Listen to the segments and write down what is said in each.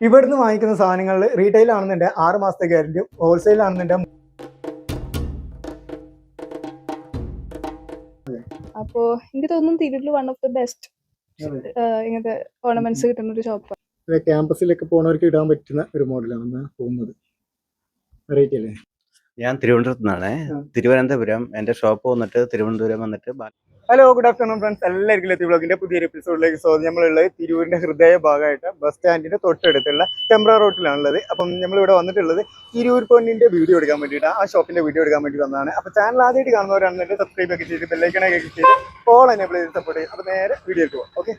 ഇവിടുന്ന് വാങ്ങിക്കുന്ന സാധനങ്ങൾ റീറ്റെയിൽ ആണെന്നുണ്ടെ ആറ് മാസത്തെ ഗ്യാരണ്ടി ഹോൾസെയിൽ ആണെന്നുണ്ടെ അപ്പോ എനിക്ക് തോന്നുന്നു തിരൂരിൽ വൺ ഓഫ് ദി ബെസ്റ്റ് ഇങ്ങനത്തെ ഓർണമെന്റ്സ് കിട്ടുന്ന ഒരു ഷോപ്പ് ക്യാമ്പസിലൊക്കെ പോണവർക്ക് ഇടാൻ പറ്റുന്ന ഒരു മോഡലാണ് തോന്നുന്നത് വെറൈറ്റി അല്ലേ? ഞാൻ തിരുവനന്തപുരത്ത് നിന്നാണ് തിരുവനന്തപുരം എന്റെ ഷോപ്പ് വന്നിട്ട് തിരുവനന്തപുരം വന്നിട്ട് ഹലോ ഗുഡ് ആഫ്റ്റർനൂൺ ഫ്രണ്ട്സ് എല്ലാവർക്കും എത്തി ബ്ലോഗിന്റെ പുതിയൊരു എപ്പിസോഡിലേക്ക് സ്വാഗതം. നമ്മളുള്ളത് തിരൂരിന്റെ ഹൃദയ ഭാഗമായിട്ട് ബസ് സ്റ്റാൻഡിന്റെ തൊട്ടടുത്തുള്ള ചെമ്പ്ര റോട്ടിലാണുള്ളത് അപ്പം നമ്മളിവിടെ വന്നിട്ടുള്ളത് തിരൂർ പൊന്നിന്റെ വീഡിയോ എടുക്കാൻ വേണ്ടിയിട്ട് ആ ഷോപ്പിന്റെ വീഡിയോ എടുക്കാൻ വേണ്ടി വന്നതാണ്. അപ്പോൾ ചാനൽ ആദ്യമായിട്ട് കാണുന്നവരാണെന്നുണ്ടെങ്കിൽ സബ്സ്ക്രൈബ് ഒക്കെ ചെയ്ത് ബെല്ലൈക്കണൊക്കെ ചെയ്ത് ഓൾ എനേബിൾ ചെയ്ത് സപ്പോർട്ട് ചെയ്യും. അപ്പോൾ നേരെ വീഡിയോക്ക് പോകാം ഓക്കെ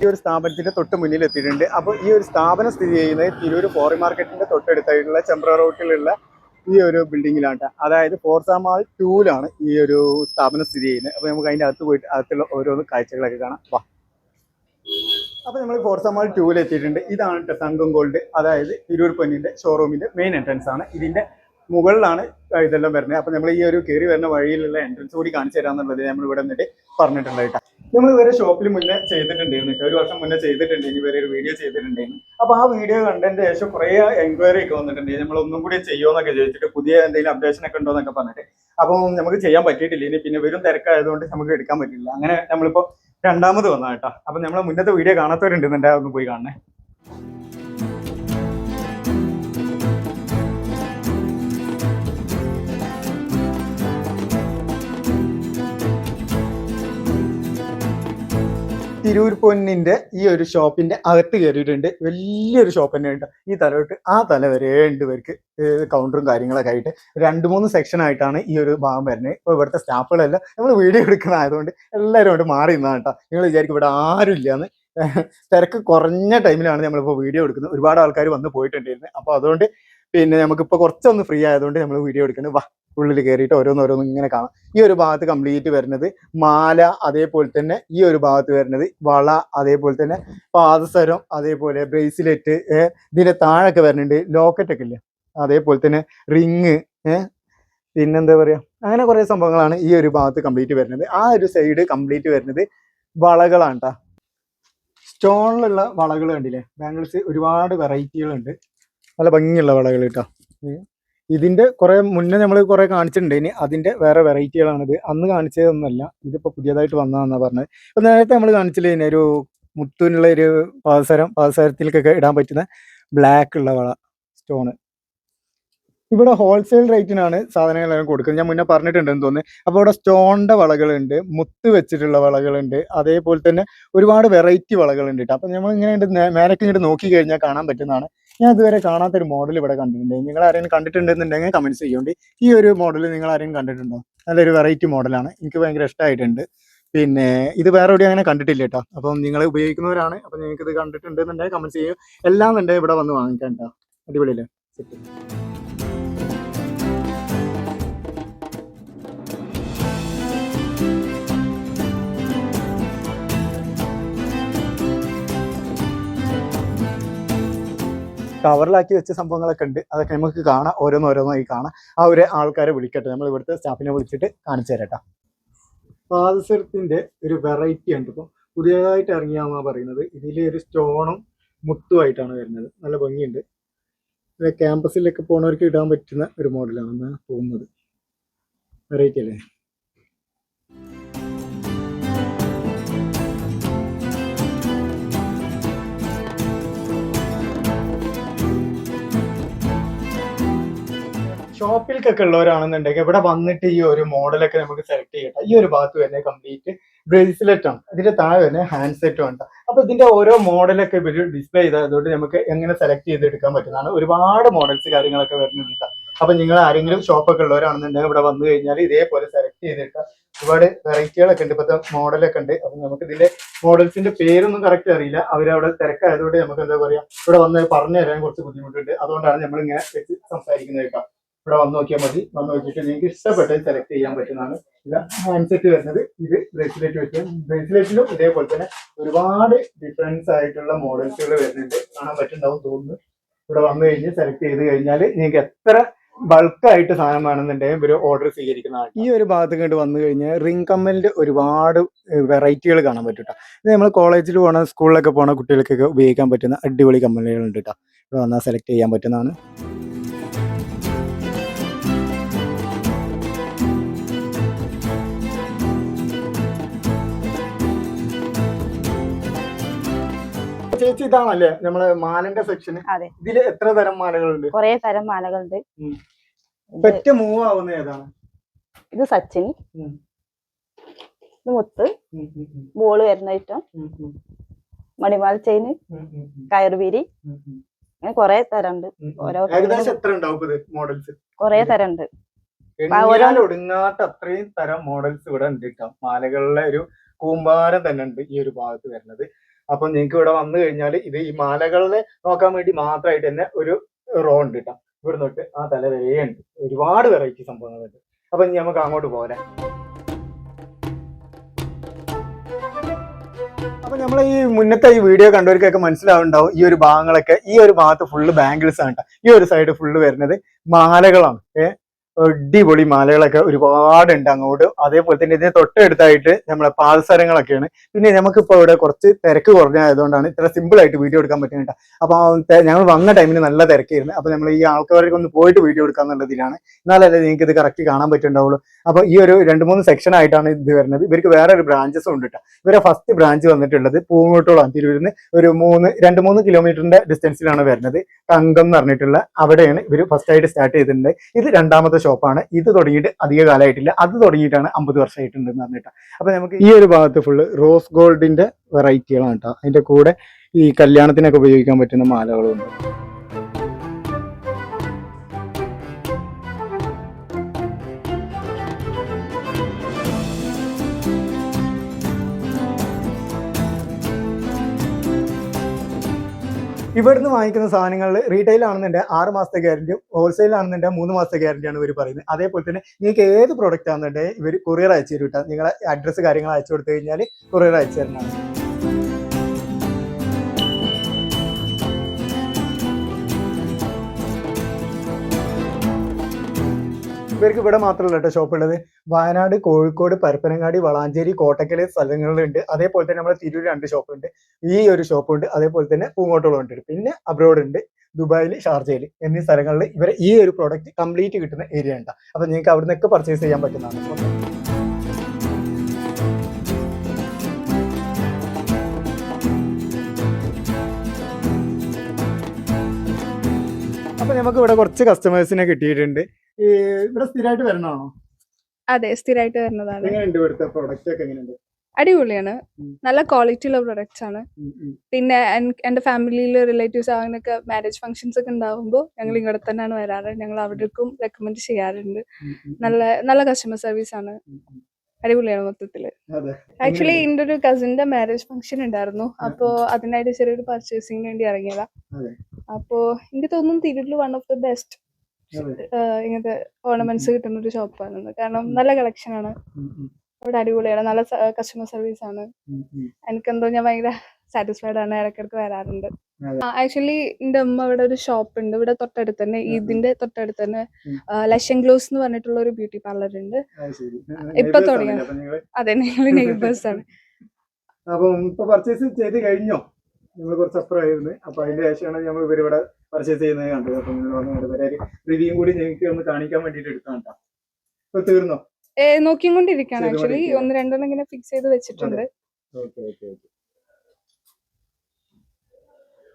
ഈ ഒരു സ്ഥാപനത്തിന്റെ തൊട്ട് മുന്നിൽ എത്തിയിട്ടുണ്ട്. അപ്പോൾ ഈ ഒരു സ്ഥാപനം സ്ഥിതി ചെയ്യുന്നത് തിരൂർ ഫോറി മാർക്കറ്റിന്റെ തൊട്ടടുത്തായിട്ടുള്ള ചെമ്പ്ര റോട്ടിലുള്ള ഈ ഒരു ബിൽഡിങ്ങിലാണ് അതായത് ഫോർസാമാൾ ടൂലാണ് ഈ ഒരു സ്ഥാപനം സ്ഥിതി ചെയ്യുന്നത്. അപ്പോൾ നമുക്ക് അതിന്റെ അകത്ത് പോയിട്ട് അകത്തുള്ള ഓരോന്ന് കാഴ്ചകളൊക്കെ കാണാം. വാ. അപ്പോൾ നമ്മൾ ഫോർസാമാൾ ടൂവിൽ എത്തിയിട്ടുണ്ട്. ഇതാണ് ട്ടോ തങ്കം ഗോൾഡ് അതായത് തിരൂർ പൊന്നിന്റെ ഷോറൂമിന്റെ മെയിൻ എൻട്രൻസ് ആണ്. ഇതിന്റെ മുകളിലാണ് ഇതെല്ലാം വരുന്നത്. അപ്പോൾ നമ്മൾ ഈ ഒരു കയറി വരുന്ന വഴിയിലുള്ള എൻട്രൻസ് കൂടി കാണിച്ചു തരാമെന്നുള്ളത് നമ്മൾ ഇവിടെ നിന്നിട്ട് പറഞ്ഞിട്ടുണ്ട് കേട്ടോ നമ്മൾ ഇവരെ ഷോപ്പിൽ മുന്നേ ചെയ്തിട്ടുണ്ടായിരുന്നു. ഒരു വർഷം മുന്നേ ചെയ്തിട്ടുണ്ടെങ്കിൽ ഇവരെ ഒരു വീഡിയോ ചെയ്തിട്ടുണ്ടായിരുന്നു. അപ്പൊ ആ വീഡിയോ കണ്ടതിന് ശേഷം കുറെ എൻക്വയറി ഒക്കെ വന്നിട്ടുണ്ട്. നമ്മൾ ഒന്നും കൂടി ചെയ്യുമെന്നൊക്കെ ചോദിച്ചിട്ട് പുതിയ എന്തെങ്കിലും അപ്ഡേഷൻ ഒക്കെ ഉണ്ടോ എന്നൊക്കെ പറഞ്ഞിട്ട്. അപ്പം നമുക്ക് ചെയ്യാൻ പറ്റിയിട്ടില്ല. ഇനി പിന്നെ വരും തിരക്കായതുകൊണ്ട് നമുക്ക് എടുക്കാൻ പറ്റില്ല. അങ്ങനെ നമ്മളിപ്പോ രണ്ടാമത് വന്ന അപ്പൊ നമ്മളെ മുന്നത്തെ വീഡിയോ കാണാത്തവരുണ്ടെന്നുണ്ടായിരുന്നു ഒന്ന് പോയി കാണണേ. തിരൂർ പൊന്നിന്റെ ഈ ഒരു ഷോപ്പിന്റെ അകത്ത് കയറിയിട്ടുണ്ട്. വലിയൊരു ഷോപ്പ് തന്നെ ഉണ്ട്. ഈ തല ആ തല വരെ ഉണ്ട് കൗണ്ടറും കാര്യങ്ങളൊക്കെ ആയിട്ട്. രണ്ട് മൂന്ന് സെക്ഷൻ ആയിട്ടാണ് ഈ ഒരു ഭാഗം വരുന്നത്. ഇപ്പോൾ ഇവിടുത്തെ സ്റ്റാഫുകളെല്ലാം നമ്മൾ വീഡിയോ എടുക്കുന്ന ആയതുകൊണ്ട് എല്ലാവരും അവിടെ മാറി നിന്നാണ് കേട്ടോ. നിങ്ങൾ വിചാരിക്കും ഇവിടെ ആരും ഇല്ലാന്ന്. തിരക്ക് കുറഞ്ഞ ടൈമിലാണ് നമ്മളിപ്പോൾ വീഡിയോ എടുക്കുന്നത്. ഒരുപാട് ആൾക്കാർ വന്ന് പോയിട്ടുണ്ടായിരുന്നു. അപ്പോൾ അതുകൊണ്ട് പിന്നെ നമുക്കിപ്പോൾ കുറച്ചൊന്ന് ഫ്രീ ആയതുകൊണ്ട് നമ്മൾ വീഡിയോ എടുക്കുന്നത്. വാ ഉള്ളിൽ കയറിയിട്ട് ഓരോന്ന് ഓരോന്ന് ഇങ്ങനെ കാണാം. ഈ ഒരു ഭാഗത്ത് കംപ്ലീറ്റ് വരുന്നത് മാല അതേപോലെ തന്നെ ഈ ഒരു ഭാഗത്ത് വരുന്നത് വള അതേപോലെ തന്നെ പാദസരം അതേപോലെ ബ്രേസ്ലെറ്റ് ഇതിന്റെ താഴൊക്കെ വരുന്നുണ്ട് ലോക്കറ്റ് ഒക്കെ ഇല്ലേ? അതേപോലെ തന്നെ റിങ് പിന്നെന്താ പറയാ? അങ്ങനെ കുറേ സംഭവങ്ങളാണ് ഈ ഒരു ഭാഗത്ത് കംപ്ലീറ്റ് വരുന്നത്. ആ ഒരു സൈഡ് കംപ്ലീറ്റ് വരുന്നത് വളകളാണ് സ്റ്റോണിലുള്ള വളകൾ കണ്ടില്ലേ? ബാംഗിൾസ് ഒരുപാട് വെറൈറ്റികളുണ്ട് നല്ല ഭംഗിയുള്ള വളകൾ കേട്ടോ ഇതിന്റെ കുറെ മുന്നേ നമ്മൾ കുറെ കാണിച്ചിട്ടുണ്ട്. ഇനി അതിന്റെ വേറെ വെറൈറ്റികളാണിത്. അന്ന് കാണിച്ചതൊന്നുമല്ല. ഇതിപ്പോ പുതിയതായിട്ട് വന്നതാന്നാ പറഞ്ഞത്. ഇപ്പൊ നേരത്തെ നമ്മൾ കാണിച്ചില്ലേ ഒരു മുത്തുവിനുള്ള ഒരു പാദസരം പാദസരത്തിലേക്കൊക്കെ ഇടാൻ പറ്റുന്ന ബ്ലാക്ക് ഉള്ള വള സ്റ്റോണ് ഇവിടെ ഹോൾസെയിൽ റേറ്റിനാണ് സാധനങ്ങളെല്ലാം കൊടുക്കുന്നത്. ഞാൻ മുന്നേ പറഞ്ഞിട്ടുണ്ടെന്ന് തോന്നുന്നു. അപ്പോൾ ഇവിടെ സ്റ്റോണിന്റെ വളകളുണ്ട് മുത്ത് വെച്ചിട്ടുള്ള വളകളുണ്ട് അതേപോലെ തന്നെ ഒരുപാട് വെറൈറ്റി വളകളുണ്ട് കേട്ടോ അപ്പം നമ്മൾ ഇങ്ങനെ മേലേക്ക് ഇങ്ങോട്ട് നോക്കി കഴിഞ്ഞാൽ കാണാൻ പറ്റുന്നതാണ്. ഞാൻ ഇതുവരെ കാണാത്ത ഒരു മോഡൽ ഇവിടെ കണ്ടിട്ടുണ്ട്. നിങ്ങൾ ആരെങ്കിലും കണ്ടിട്ടുണ്ടെന്നുണ്ടെങ്കിൽ കമന്റ്സ് ചെയ്യേണ്ടി ഈ ഒരു മോഡൽ നിങ്ങൾ ആരെങ്കിലും കണ്ടിട്ടുണ്ടോ? നല്ലൊരു വെറൈറ്റി മോഡലാണ് എനിക്ക് ഭയങ്കര ഇഷ്ടമായിട്ടുണ്ട് പിന്നെ ഇത് വേറെ എവിടെയും അങ്ങനെ കണ്ടിട്ടില്ല കേട്ടോ. അപ്പം നിങ്ങൾ ഉപയോഗിക്കുന്നവരാണ്. അപ്പം നിങ്ങൾക്ക് ഇത് കണ്ടിട്ടുണ്ടെന്നുണ്ടെങ്കിൽ കമന്റ്സ് ചെയ്യും. എല്ലാം ഉണ്ട് ഇവിടെ വന്ന് വാങ്ങിക്കാൻ കേട്ടോ. അടിപൊളിയല്ലേ? കവറിലാക്കി വെച്ച സംഭവങ്ങളൊക്കെ ഉണ്ട്. അതൊക്കെ നമുക്ക് കാണാം. ഓരോന്നോരോന്നായി കാണാം. ആ ഒരു ആൾക്കാരെ വിളിക്കട്ടെ. നമ്മൾ ഇവിടുത്തെ സ്റ്റാഫിനെ വിളിച്ചിട്ട് കാണിച്ചു തരട്ടോ പാദസരത്തിന്റെ ഒരു വെറൈറ്റി ഉണ്ട് ഇപ്പം പുതിയതായിട്ട് ഇറങ്ങിയാന്നാ പറയുന്നത്. ഇതിൽ ഒരു സ്റ്റോണും മുത്തുമായിട്ടാണ് വരുന്നത്. നല്ല ഭംഗിയുണ്ട്. ക്യാമ്പസിലൊക്കെ പോണവർക്ക് ഇടാൻ പറ്റുന്ന ഒരു മോഡലാണെന്ന് തോന്നുന്നത് വെറൈറ്റി അല്ലേ? ഷോപ്പിലേക്കൊക്കെ ഉള്ളവരാണെന്നുണ്ടെങ്കിൽ ഇവിടെ വന്നിട്ട് ഈ ഒരു മോഡലൊക്കെ നമുക്ക് സെലക്ട് ചെയ്യട്ടെ. ഈ ഒരു ഭാഗത്ത് തന്നെ കംപ്ലീറ്റ് ബ്രേസ്ലെറ്റ് ആണ്. ഇതിന്റെ താഴെ തന്നെ ഹാൻഡ് സെറ്റും ഉണ്ട്. അപ്പൊ ഇതിന്റെ ഓരോ മോഡലൊക്കെ ഇവർ ഡിസ്പ്ലേ ചെയ്തതുകൊണ്ട് നമുക്ക് എങ്ങനെ സെലക്ട് ചെയ്തെടുക്കാൻ പറ്റുന്നതാണ്. ഒരുപാട് മോഡൽസ് കാര്യങ്ങളൊക്കെ വരുന്നുണ്ട് അപ്പൊ നിങ്ങൾ ആരെങ്കിലും ഷോപ്പൊക്കെ ഉള്ളവരാണെന്നുണ്ടെങ്കിൽ ഇവിടെ വന്നു കഴിഞ്ഞാൽ ഇതേപോലെ സെലക്ട് ചെയ്തിട്ട് ഒരുപാട് വെറൈറ്റികളൊക്കെ ഉണ്ട്. ഇപ്പോഴത്തെ മോഡലൊക്കെ ഉണ്ട്. അപ്പൊ നമുക്ക് ഇതിന്റെ മോഡൽസിന്റെ പേരൊന്നും കറക്റ്റ് അറിയില്ല. അവരവിടെ തിരക്കായതുകൊണ്ട് നമുക്ക് എന്താ പറയാ ഇവിടെ വന്ന് പറഞ്ഞു തരാൻ കുറച്ച് ബുദ്ധിമുട്ടുണ്ട്. അതുകൊണ്ടാണ് നമ്മൾ ഇങ്ങനെ വെച്ച് സംസാരിക്കുന്നത് കേട്ടോ. ഇവിടെ വന്ന് നോക്കിയാൽ മതി. വന്ന് നോക്കിയിട്ട് നിങ്ങൾക്ക് ഇഷ്ടപ്പെട്ടത് സെലക്ട് ചെയ്യാൻ പറ്റുന്നതാണ്. ഇത് ഹാൻഡ്സെറ്റ് വരുന്നത്. ഇത് ബ്രേസ്ലെറ്റ് വെച്ച്. ബ്രേസ്ലെറ്റിലും ഇതേപോലെ തന്നെ ഒരുപാട് ഡിഫറൻസ് ആയിട്ടുള്ള മോഡൽസുകൾ വരുന്നുണ്ട്. കാണാൻ പറ്റുന്നുണ്ടാവും തോന്നുന്നു. ഇവിടെ വന്നു കഴിഞ്ഞ് സെലക്ട് ചെയ്ത് കഴിഞ്ഞാൽ നിങ്ങൾക്ക് എത്ര ബൾക്കായിട്ട് സാധനം വേണമെന്നുണ്ടെങ്കിൽ ഒരു ഓർഡർ സ്വീകരിക്കുന്നതാണ് ഈ ഒരു ഭാഗത്ത് കണ്ട് വന്നു കഴിഞ്ഞാൽ റിംഗ് കമ്മലിന്റെ ഒരുപാട് വെറൈറ്റികൾ കാണാൻ പറ്റും കേട്ടോ ഇത് നമ്മൾ കോളേജിൽ പോണ സ്കൂളിലൊക്കെ പോണ കുട്ടികൾക്കൊക്കെ ഉപയോഗിക്കാൻ പറ്റുന്ന അടിപൊളി കമ്മലുകളുണ്ട് കേട്ടോ ഇവിടെ വന്നാൽ സെലക്ട് ചെയ്യാൻ പറ്റുന്നതാണ്. ചേച്ചി ഇതാണല്ലേ നമ്മളെ മാലന്റെ സെക്ഷൻ അതെ. ഇതിൽ എത്ര തരം മാലകളുണ്ട്? കൊറേ തരം മാലകളുണ്ട്. പെറ്റ മൂവ് ആവുന്ന ഏതാണ്? ഇത് സച്ചിനി ഇത് മുത്ത്. ബോൾ വരുന്ന ഐറ്റം. ഉം, ചെയിന് കയറുപീരി. അങ്ങനെ കൊറേ തരം ഉണ്ട് ഓരോ ഏകദേശം എത്ര ഉണ്ടാവും മോഡൽസ് കൊറേ തരം ഉണ്ട് ഒടുങ്ങാത്ത അത്രയും തരം മോഡൽസ് ഇവിടെ ഉണ്ട് മാലകളിലെ ഒരു കൂമ്പാരം തന്നെ ഉണ്ട് ഈ ഒരു ഭാഗത്ത് വരുന്നത്. അപ്പൊ നിങ്ങൾക്ക് ഇവിടെ വന്നു കഴിഞ്ഞാൽ ഇത് ഈ മാലകളെ നോക്കാൻ വേണ്ടി മാത്രമായിട്ട് തന്നെ ഒരു റോ ഉണ്ട് കേട്ടോ. ഇവിടെ തൊട്ട് ആ തല വരെ ഉണ്ട്. ഒരുപാട് വെറൈറ്റി സംഭവങ്ങളുണ്ട്. അപ്പൊ ഇനി നമുക്ക് അങ്ങോട്ട് പോരാ. അപ്പൊ നമ്മൾ ഈ മുന്നത്തെ ഈ വീഡിയോ കണ്ടവർക്കൊക്കെ മനസ്സിലാവുണ്ടാവും ഈ ഒരു ഭാഗങ്ങളൊക്കെ ഈ ഒരു ഭാഗത്ത് ഫുള്ള് ബാംഗിൾസ് ആണ്. ഈ ഒരു സൈഡ് ഫുള്ള് വരുന്നത് മാലകളാണ്. ഏഹ് അടിപൊളി മാലകളൊക്കെ ഒരുപാടുണ്ട് അങ്ങോട്ട്. അതേപോലെ തന്നെ ഇതിന് തൊട്ടടുത്തായിട്ട് നമ്മളെ പാദസരങ്ങളൊക്കെയാണ്. പിന്നെ നമുക്കിപ്പോ ഇവിടെ കുറച്ച് തിരക്ക് കുറഞ്ഞായതുകൊണ്ടാണ് ഇത്ര സിമ്പിൾ ആയിട്ട് വീഡിയോ എടുക്കാൻ പറ്റുന്നത് അപ്പൊ ഞങ്ങൾ വന്ന ടൈമിന് നല്ല തിരക്കായിരുന്നു. അപ്പൊ നമ്മൾ ഈ ആൾക്കാരൊക്കെ ഒന്ന് പോയിട്ട് വീഡിയോ എടുക്കാന്നുള്ളതിലാണ്. എന്നാലല്ലേ നിങ്ങൾക്ക് ഇത് കറക്റ്റ് കാണാൻ പറ്റുന്നുണ്ടാവുള്ളൂ. അപ്പൊ ഈ ഒരു രണ്ട് മൂന്ന് സെക്ഷൻ ആയിട്ടാണ് ഇത് വരുന്നത്. ഇവർക്ക് വേറെ ഒരു ബ്രാഞ്ചസും ഉണ്ട് കേട്ടോ ഇവരെ ഫസ്റ്റ് ബ്രാഞ്ച് വന്നിട്ടുള്ളത് പൂങ്ങോട്ടോളം തിരുവരുന്ന് ഒരു മൂന്ന് രണ്ട് മൂന്ന് കിലോമീറ്ററിന്റെ ഡിസ്റ്റൻസിലാണ് വരുന്നത്. തങ്കം എന്ന് പറഞ്ഞിട്ടുള്ള അവിടെയാണ് ഇവർ ഫസ്റ്റ് ആയിട്ട് സ്റ്റാർട്ട് ചെയ്തിട്ടുണ്ട്. ഇത് രണ്ടാമത്തെ ഷോപ്പാണ് ഇത് തുടങ്ങിയിട്ട് അധിക കാലമായിട്ടില്ല. അത് തുടങ്ങിയിട്ടാണ് അമ്പത് വർഷമായിട്ടുണ്ടെന്ന് പറഞ്ഞിട്ട്. അപ്പൊ നമുക്ക് ഈ ഒരു ഭാഗത്ത് ഫുള്ള് റോസ് ഗോൾഡിന്റെ വെറൈറ്റികളാണ് കേട്ടോ. അതിന്റെ കൂടെ ഈ കല്യാണത്തിനൊക്കെ ഉപയോഗിക്കാൻ പറ്റുന്ന മാലകളും ഇവിടുന്ന് വാങ്ങിക്കുന്ന സാധനങ്ങൾ റീറ്റെയിൽ ആണെന്നുണ്ടെങ്കിൽ ആറ് മാസത്തെ ഗ്യാരണ്ടിയും ഹോൾസെയിൽ ആണെന്നുണ്ടെങ്കിൽ മൂന്ന് മാസത്തെ ഗ്യാരണ്ടിയാണ് ഇവർ പറയുന്നത്. അതേപോലെ തന്നെ നിങ്ങൾക്ക് ഏത് പ്രോഡക്റ്റ് ആണെന്നുണ്ടെങ്കിൽ ഇവർ കൊറിയർ അയച്ചു തരും കേട്ടോ. നിങ്ങളെ അഡ്രസ്സ് കാര്യങ്ങൾ അയച്ചു കൊടുത്തു കഴിഞ്ഞാൽ കൊറിയർ അയച്ചു തരുന്നതാണ്. ഇവർക്ക് ഇവിടെ മാത്രമല്ല കേട്ടോ ഷോപ്പ് ഉള്ളത് വയനാട് കോഴിക്കോട് പരപ്പനങ്ങാടി വളാഞ്ചേരി കോട്ടക്കലെ സ്ഥലങ്ങളിലുണ്ട്. അതേപോലെ തന്നെ നമ്മുടെ തിരൂർ രണ്ട് ഷോപ്പുണ്ട്. ഈ ഒരു ഷോപ്പുണ്ട്. അതേപോലെ തന്നെ പൂങ്ങോട്ടുള്ള ഉണ്ട് പിന്നെ അബ്രോഡ് ഉണ്ട് ദുബായിൽ ഷാർജയിൽ എന്നീ സ്ഥലങ്ങളിൽ ഇവരെ ഈ ഒരു പ്രോഡക്റ്റ് കംപ്ലീറ്റ് കിട്ടുന്ന ഏരിയ ഉണ്ട് അപ്പൊ നിങ്ങൾക്ക് അവിടെ നിന്നൊക്കെ പർച്ചേസ് ചെയ്യാൻ പറ്റുന്നതാണ്. അപ്പൊ നമുക്ക് ഇവിടെ കുറച്ച് കസ്റ്റമേഴ്സിനെ കിട്ടിയിട്ടുണ്ട്. ഇവിടെ സ്ഥിരമായിട്ട് വരണോ അതെ സ്ഥിരമായിട്ട് വരുന്നതാണ്. എങ്ങനെയുണ്ട് ഇവിടുത്തെ പ്രോഡക്റ്റ് ഒക്കെ എങ്ങനെയുണ്ട്? അടിപൊളിയാണ്. നല്ല ക്വാളിറ്റി ഉള്ള പ്രൊഡക്ട്സ് ആണ്. പിന്നെ എന്റെ ഫാമിലിയിൽ റിലേറ്റീവ്സ് അങ്ങനെയൊക്കെ മാരേജ് ഫംഗ്ഷൻസ് ഒക്കെ ഉണ്ടാവുമ്പോൾ ഞങ്ങൾ ഇങ്ങോട്ട് തന്നെയാണ് വരാറ്. ഞങ്ങൾ അവിടേക്കും റെക്കമെൻഡ് ചെയ്യാറുണ്ട്. നല്ല നല്ല കസ്റ്റമർ സർവീസ് ആണ്. അടിപൊളിയാണ് മൊത്തത്തിൽ. ആക്ച്വലി എന്റെ ഒരു കസിന്റെ മാരേജ് ഫംഗ്ഷൻ ഉണ്ടായിരുന്നു. അപ്പോ അതിനായിട്ട് ചെറിയൊരു പർച്ചേസിംഗ് വേണ്ടി ഇറങ്ങിയതാ. അപ്പോ എനിക്ക് തോന്നുന്നു തിരൂരിൽ വൺ ഓഫ് ദ ബെസ്റ്റ്. ഇങ്ങനത്തെ ഓർണമെന്റ്സ് കിട്ടുന്ന ഒരു ഷോപ്പാണ് കാരണം നല്ല കളക്ഷൻ ആണ്. അവിടെ അടിപൊളിയാണ്. നല്ല കസ്റ്റമർ സർവീസ് ആണ്. എനിക്കെന്തോ ഞാൻ ഭയങ്കര സാറ്റിസ്ഫൈഡ് ആണ് ഇടയ്ക്കിടയ്ക്ക് വരാറുണ്ട്. ആക്ച്വലി എന്റെ അമ്മ ഇവിടെ ഒരു ഷോപ്പ് ഉണ്ട്. ഇവിടെ തൊട്ടടുത്ത് തന്നെ. ഇതിന്റെ തൊട്ടടുത്ത് തന്നെ ലഷൻ ഗ്ലോസ് എന്ന് പറഞ്ഞിട്ടുള്ള ഒരു ബ്യൂട്ടി പാർലർ ഉണ്ട്. ഇപ്പൊ നിങ്ങൾ? അതെ നെയ്ബേഴ്സ് ആണ്. അപ്പം ഇപ്പൊ പർച്ചേസ് ചെയ്ത് കഴിഞ്ഞോ? നിങ്ങൾ കുറച്ച് അപ്പുറമായിരുന്നു. അപ്പൊ അതിന്റെ ശേഷമാണ് നമ്മൾ ഇവരിവിടെ പർച്ചേസ് ചെയ്യുന്നത് കണ്ടത്. അപ്പൊ നിങ്ങൾ വന്നു ഇവരെ റിവ്യൂ കൂടി ഞങ്ങൾക്ക് ഒന്ന് കാണിക്കാൻ വേണ്ടിട്ട് എടുക്കാൻ കേട്ടോ. ഇപ്പൊ തീർന്നോ? നോക്കിയും കൊണ്ടിരിക്കാണ് ആക്ച്വലി ഒന്ന് രണ്ടെണ്ണം ഇങ്ങനെ ഫിക്സ് ചെയ്ത് വെച്ചിട്ടുണ്ട്. ഓക്കെ അപ്പൊ ഓക്കെ.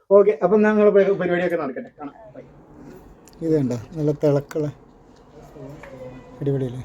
ഓക്കെ അപ്പം ഞങ്ങൾ പരിപാടിയൊക്കെ നടക്കട്ടെ. കാണാം. ഇത് കണ്ടോ? നല്ല തിളക്കള അടിപൊളിയല്ലേ?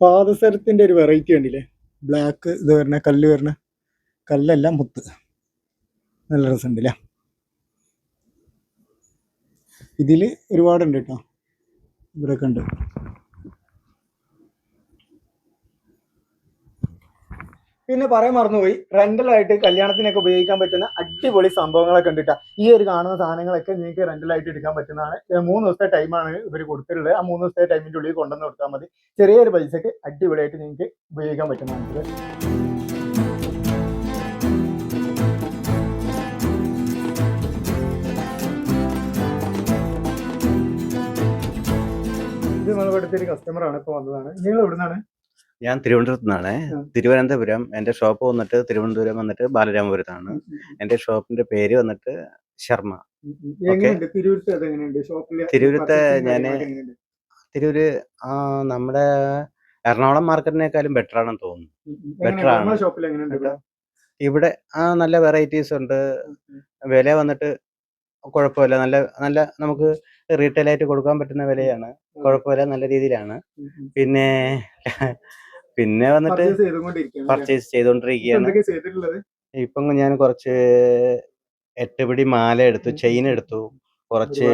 പാദസരത്തിന്റെ ഒരു വെറൈറ്റി കണ്ടില്ലേ? ബ്ലാക്ക് ഇത് വരണ കല്ല് വരണ. കല്ലല്ല മുത്ത്. നല്ല രസമുണ്ടല്ലേ? ഇതിൽ ഒരുപാടുണ്ട് കേട്ടോ. ഇവിടെയൊക്കെ ഉണ്ട്. പിന്നെ പറയാൻ മറന്നുപോയി. റെന്റലായിട്ട് കല്യാണത്തിനൊക്കെ ഉപയോഗിക്കാൻ പറ്റുന്ന അടിപൊളി സംഭവങ്ങളൊക്കെ ഉണ്ട്. ഈ ഒരു കാണുന്ന സാധനങ്ങളൊക്കെ നിങ്ങൾക്ക് റെന്റലായിട്ട് എടുക്കാൻ പറ്റുന്നതാണ്. മൂന്ന് ദിവസത്തെ ടൈമാണ് ഇവർ കൊടുത്തിട്ടുള്ളത്. ആ മൂന്ന് ദിവസത്തെ ടൈമിന്റെ ഉള്ളിൽ കൊണ്ടുവന്ന് കൊടുത്താൽ മതി. ചെറിയൊരു പൈസക്ക് അടിപൊളിയായിട്ട് നിങ്ങൾക്ക് ഉപയോഗിക്കാൻ പറ്റുന്നതാണ് ഇത്. ഇത് നമ്മളിവിടുത്തെ ഒരു കസ്റ്റമറാണ് ഇപ്പോൾ വന്നതാണ്. നിങ്ങൾ എവിടുന്നാണ്? ഞാൻ തിരുവനന്തപുരത്ത് നിന്നാണ് തിരുവനന്തപുരം എന്റെ ഷോപ്പ് വന്നിട്ട് തിരുവനന്തപുരം വന്നിട്ട് ബാലരാമപുരത്താണ്. എന്റെ ഷോപ്പിന്റെ പേര് വന്നിട്ട് ശർമ്മ. തിരൂരത്തെ ഞാൻ തിരൂര് ആ നമ്മുടെ എറണാകുളം മാർക്കറ്റിനേക്കാളും ബെറ്റർ ആണെന്ന് തോന്നുന്നു ബെറ്റർ. ആണ്. ഇവിടെ? ആ നല്ല വെറൈറ്റീസ് ഉണ്ട്. വില വന്നിട്ട് കുഴപ്പമില്ല. നല്ല നല്ല നമുക്ക് റീറ്റെയിൽ ആയിട്ട് കൊടുക്കാൻ പറ്റുന്ന വിലയാണ്. കുഴപ്പമില്ല നല്ല രീതിയിലാണ്. പിന്നെ പിന്നെ വന്നിട്ട് പർച്ചേസ് ചെയ്തുകൊണ്ടിരിക്കുകയാണ് പർച്ചേസ് ഇപ്പൊ ഞാൻ കുറച്ച് എട്ടുപിടി മാല എടുത്തു ചെയിൻ എടുത്തു കുറച്ച്.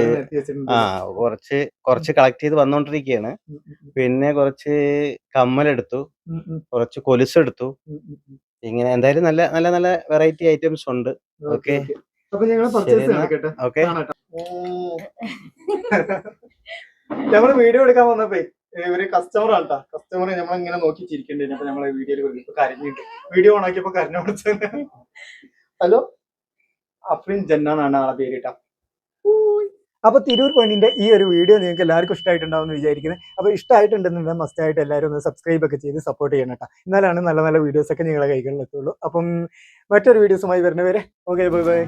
ആ കുറച്ച് കുറച്ച് കളക്ട് ചെയ്ത് വന്നോണ്ടിരിക്കുകയാണ്. ഉം. പിന്നെ കുറച്ച് കമ്മലെടുത്തു കുറച്ച് കൊലുസ് എടുത്തു. ഉം ഉം ഉം. ഇങ്ങനെ എന്തായാലും നല്ല നല്ല നല്ല വെറൈറ്റി ഐറ്റംസ് ഉണ്ട്. Okay okay. ഞങ്ങൾ വീഡിയോ എടുക്കാൻ വന്നപ്പോ ഒരു കസ്റ്റമർ ആട്ടാ കസ്റ്റമർ നമ്മളിങ്ങനെ നോക്കി ചിരിക്കണ്ടേ അപ്പൊ നമ്മളെ വീഡിയോയിൽ ഇപ്പൊ കരഞ്ഞിട്ട് വീഡിയോ ഓൺ ആക്കിയപ്പോ കരഞ്ഞ ഹലോ അഫ്രിൻ ജന്ന എന്നാണ് ആളെ പേര് അപ്പൊ തിരൂർ പെണ്ണിന്റെ ഈ ഒരു വീഡിയോ നിങ്ങൾക്ക് എല്ലാവർക്കും ഇഷ്ടമായിട്ടുണ്ടാവും എന്ന് വിചാരിക്കുന്നത് അപ്പൊ ഇഷ്ടമായിട്ടുണ്ടെന്നുണ്ടെങ്കിൽ മസ്റ്റ് ആയിട്ട് എല്ലാവരും ഒന്ന് സബ്സ്ക്രൈബ് ഒക്കെ ചെയ്ത് സപ്പോർട്ട് ചെയ്യണം കേട്ടോ എന്നാലാണ് നല്ല നല്ല വീഡിയോസ് ഒക്കെ നിങ്ങളെ കൈകളിൽ എത്തുള്ളൂ അപ്പം മറ്റൊരു വീഡിയോസുമായി വരുന്നവരെ ഓക്കെ ബൈ ബൈ